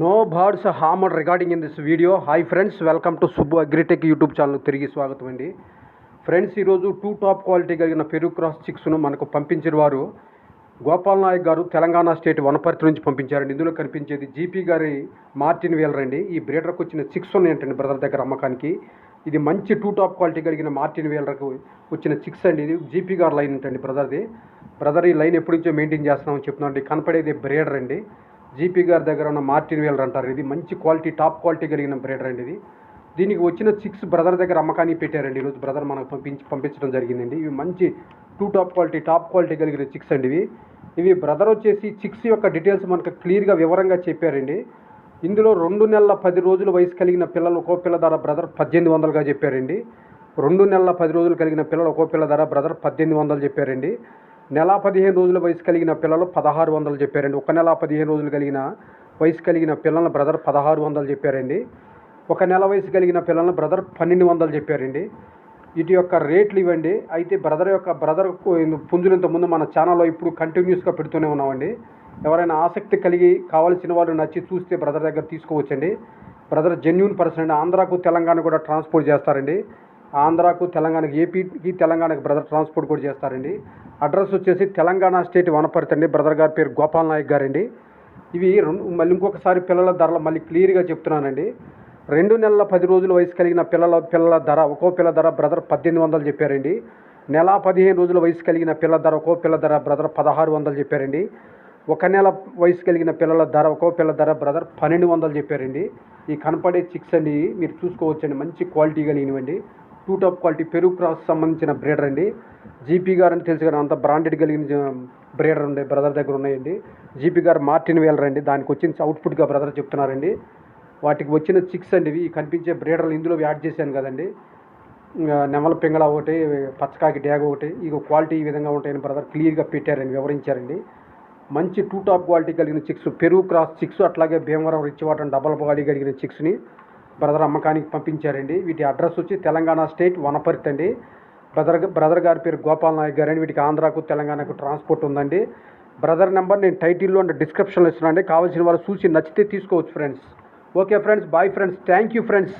No birds harmer regarding in this video hi friends welcome to Subbu Agritech YouTube channel తిరిగి స్వాగతం అండి. Friends ఈరోజు two top quality కలిగిన పెరుగు cross చిక్స్ను మనకు పంపించిన వారు గోపాల్ నాయక్ గారు తెలంగాణ స్టేట్ వనపర్తి నుంచి పంపించారండి. ఇందులో కనిపించేది జీపీ గారి మార్టిన్ వేలర్ అండి. ఈ బ్రీడర్కి వచ్చిన చిక్స్ ఉన్నాయంటండి బ్రదర్ దగ్గర అమ్మకానికి. ఇది మంచి టూ టాప్ క్వాలిటీ కలిగిన మార్టిన్ వేలర్కు వచ్చిన చిక్స్ అండి. ఇది జీపీ గారు లైన్ అంటండి బ్రదర్ది బ్రదర్ ఈ లైన్ ఎప్పటి నుంచో మెయింటైన్ చేస్తున్నామని చెప్తున్నాండి కనపడేది బ్రేడర్ అండి. జీపీ గారి దగ్గర ఉన్న మార్టిన్ వీలర్ అంటారు. ఇది మంచి క్వాలిటీ టాప్ క్వాలిటీ కలిగిన బ్రేడర్ అండి ఇది. దీనికి వచ్చిన చిక్స్ బ్రదర్ దగ్గర అమ్మకానికి పెట్టారండి. ఈరోజు బ్రదర్ మనకు పంపించి పంపించడం జరిగిందండి. ఇవి మంచి too top quality top quality కలిగిన చిక్స్ అండి ఇవి. ఇవి బ్రదర్ వచ్చేసి చిక్స్ యొక్క డీటెయిల్స్ మనకు క్లియర్గా వివరంగా చెప్పారండి. ఇందులో రెండు నెలల పది రోజుల వయసు కలిగిన పిల్లలు ఒక్కో పిల్ల ధర బ్రదర్ పద్దెనిమిది వందలుగా చెప్పారండి. రెండు నెలల పది రోజులు కలిగిన పిల్లలు ఒక్కో పిల్ల ధర బ్రదర్ పద్దెనిమిది వందలు చెప్పారండి. నెల పదిహేను రోజుల వయసు కలిగిన పిల్లలు పదహారు వందలు చెప్పారండి. ఒక నెల పదిహేను రోజులు కలిగిన వయసు కలిగిన పిల్లల బ్రదర్ పదహారు వందలు చెప్పారండి. ఒక నెల వయసు కలిగిన పిల్లలను బ్రదర్ పన్నెండు వందలు చెప్పారండి. వీటి యొక్క రేట్లు ఇవ్వండి. అయితే బ్రదర్ యొక్క బ్రదర్ పుంజులంత ముందు మన ఛానల్లో ఇప్పుడు కంటిన్యూస్గా పెడుతూనే ఉన్నామండి. ఎవరైనా ఆసక్తి కలిగి కావాల్సిన వాళ్ళు నచ్చి చూస్తే బ్రదర్ దగ్గర తీసుకోవచ్చండి. బ్రదర్ జెన్యున్ పర్సన్ అండి. ఆంధ్రాకు తెలంగాణ కూడా ట్రాన్స్పోర్ట్ చేస్తారండి. ఆంధ్రాకు తెలంగాణకు ఏపీకి తెలంగాణకు బ్రదర్ ట్రాన్స్పోర్ట్ కూడా చేస్తారండి. అడ్రస్ వచ్చేసి తెలంగాణ స్టేట్ వనపర్తి అండి. బ్రదర్ గారి పేరు గోపాల్ నాయక్ గారండి. ఇవి రెండు మళ్ళీ ఇంకొకసారి పిల్లల ధరలు మళ్ళీ క్లియర్గా చెప్తున్నానండి. రెండు నెలల పది రోజుల వయసు కలిగిన పిల్లల పిల్లల ధర ఒక్కో పిల్ల ధర బ్రదర్ పద్దెనిమిది వందలు చెప్పారండి. నెల పదిహేను రోజుల వయసు కలిగిన పిల్ల ధర ఒక్కో పిల్ల ధర బ్రదర్ పదహారు వందలు చెప్పారండి. ఒక నెల వయసు కలిగిన పిల్లల ధర ఒక్కో పిల్ల ధర బ్రదర్ పన్నెండు వందలు చెప్పారండి. ఈ కనపడే చిక్స్ అండి మీరు చూసుకోవచ్చండి. మంచి క్వాలిటీ కలిగినవండి. టూ టాప్ క్వాలిటీ పెరుగు క్రాస్ సంబంధించిన బ్రీడర్ అండి. జీపీ గారు అని తెలుసు కదా అంత బ్రాండెడ్ కలిగిన బ్రీడర్ ఉండే బ్రదర్ దగ్గర ఉన్నాయండి. జీపీ గారు మార్టిన్ వేలర్ అండి దానికి వచ్చిన అవుట్పుట్గా బ్రదర్ చెప్తున్నారండి. వాటికి వచ్చిన చిక్స్ అండి ఇవి కనిపించే బ్రీడర్లు ఇందులో యాడ్ చేశాను కదండి. నెమల పింగళ ఒకటి పచ్చకాకి డ్యాగ్ ఒకటి ఇక క్వాలిటీ ఈ విధంగా ఉంటాయని బ్రదర్ క్లియర్గా పెట్టారండి వివరించారండి. మంచి టూ టాప్ క్వాలిటీ కలిగిన చిక్స్ పెరుగు క్రాస్ చిక్స్ అట్లాగే Bhimavaram rich water double body కలిగిన చిక్స్ని బ్రదర్ అమ్మకానికి పంపించారండి. వీటి అడ్రస్ వచ్చి తెలంగాణ స్టేట్ వనపర్తి అండి. బ్రదర్ బ్రదర్ గారి పేరు గోపాల్ నాయక్ గారు అండి. వీటికి ఆంధ్రాకు తెలంగాణకు ట్రాన్స్పోర్ట్ ఉందండి. బ్రదర్ నెంబర్ నేను టైటిల్లో అండ్ డిస్క్రిప్షన్లో ఇస్తున్నాను అండి కావాల్సిన వాళ్ళు చూసి నచ్చితే తీసుకోవచ్చు friends. Okay friends bye friends. Thank you friends.